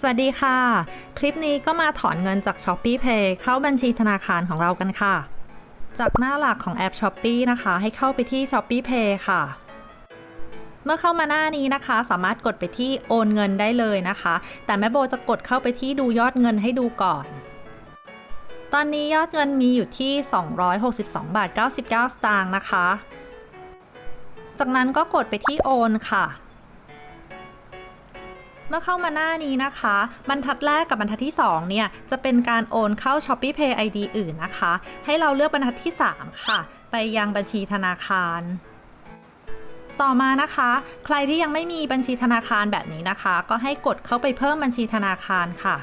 สวัสดีค่ะ คลิปนี้ก็มาถอนเงินจาก s h o p e e Pay เข้าบัญชีธนาคารของเรากันค่ะ จากหน้าหลักของแอป s h o p e e นะคะ ให้เข้าไปที่ s h o p e e Pay ค่ะ เมื่อเข้ามาหน้านี้นะคะ สามารถกดไปที่โอนเงินได้เลยนะคะ แต่แม่โบจะกดเข้าไปที่ดูยอดเงินให้ดูก่อน ตอนนี้ยอดเงินมีอยู่ที่ 262บาท99 สตางค์นะคะ จากนั้นก็กดไปที่โอนค่ะ เมื่อเข้ามาหน้านี้นะคะ บรรทัดแรกกับบรรทัดที่ 2 เนี่ย จะเป็นการโอนเข้า Shopee Pay ID อื่นนะคะ ให้เราเลือกบรรทัดที่ 3 ค่ะ ไปยังบัญชีธนาคารต่อมานะคะ ใครที่ยังไม่มีบัญชีธนาคารแบบนี้นะคะ ก็ให้กดเข้าไปเพิ่มบัญชีธนาคารค่ะ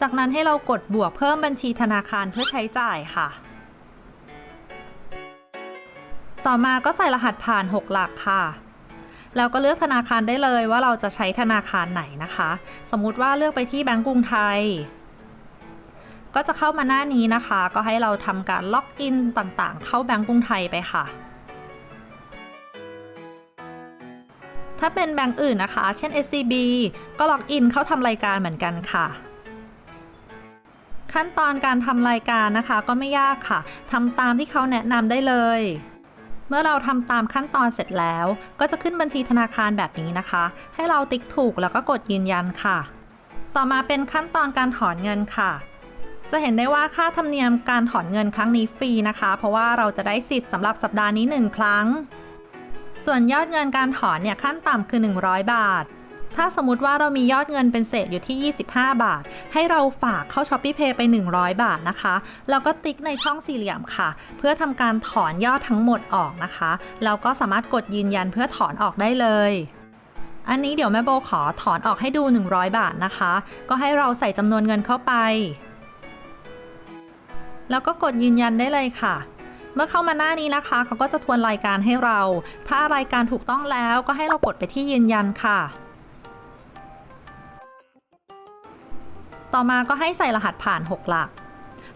จากนั้นให้เรากดบวกเพิ่มบัญชีธนาคารเพื่อใช้จ่ายค่ะ ต่อมาก็ใส่รหัสผ่าน 6 หลักค่ะ แล้วก็เลือกธนาคารได้เลยว่าเราจะใช้ธนาคารไหนนะคะ สมมุติว่าเลือกไปที่แบงก์กรุงไทย ก็จะเข้ามาหน้านี้นะคะ ก็ให้เราทำการล็อกอินต่างๆ เข้าแบงก์กรุงไทยไปค่ะถ้าเป็นแบงก์อื่นนะคะ เช่น SCB ก็ล็อกอินเข้าทำรายการเหมือนกันค่ะ ขั้นตอนการทำรายการนะคะก็ไม่ยากค่ะ ทำตามที่เขาแนะนำได้เลย มื่อเราทำตามขั้นตอนเสร็จแล้ว ก็จะขึ้นบัญชีธนาคารแบบนี้นะคะ ให้เราติ๊กถูกแล้วก็กดยืนยันค่ะ ต่อมาเป็นขั้นตอนการถอนเงินค่ะ จะเห็นได้ว่าค่าธรรมเนียมการถอนเงินครั้งนี้ฟรีนะคะ เพราะว่าเราจะได้สิทธิ์สำหรับสัปดาห์นี้ 1 ครั้ง ส่วนยอดเงินการถอนเนี่ยขั้นต่ำคือ 100 บาท ถ้าสมมติว่าเรามียอดเงินเป็นเศษอยู่ที่ 25 บาท ให้เราฝากเข้า s h o p e e Pay ไป 100 บาทนะคะแล้วก็ติ๊กในช่องสี่เหลี่ยมค่ะ เพื่อทำการถอนยอดทั้งหมดออกนะคะแล้วก็สามารถกดยืนยันเพื่อถอนออกได้เลยอันนี้เดี๋ยวแม่โบขอถอนออกให้ดู 100 บาทนะคะ ก็ให้เราใส่จำนวนเงินเข้าไป แล้วก็กดยืนยันได้เลยค่ะ เมื่อเข้ามาหน้านี้นะคะ เขาก็จะทวนรายการให้เรา ถ้ารายการถูกต้องแล้วก็ให้เรากดไปที่ยืนยันค่ะ ต่อมาก็ให้ใส่รหัสผ่าน 6 หลัก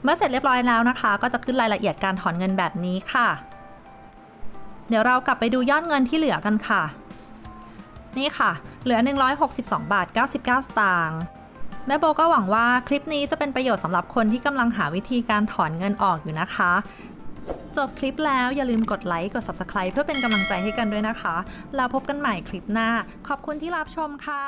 เมื่อเสร็จเรียบร้อยแล้วนะคะ ก็จะขึ้นรายละเอียดการถอนเงินแบบนี้ค่ะ เดี๋ยวเรากลับไปดูยอดเงินที่เหลือกันค่ะ นี่ค่ะ เหลือ 162 บาท 99 สตางค์แม่โบก็หวังว่าคลิปนี้จะเป็นประโยชน์สำหรับคนที่กำลังหาวิธีการถอนเงินออกอยู่นะคะ จบคลิปแล้วอย่าลืมกดไลค์กด Subscribe เพื่อเป็นกำลังใจให้กันด้วยนะคะ แล้วพบกันใหม่คลิปหน้า ขอบคุณที่รับชมค่ะ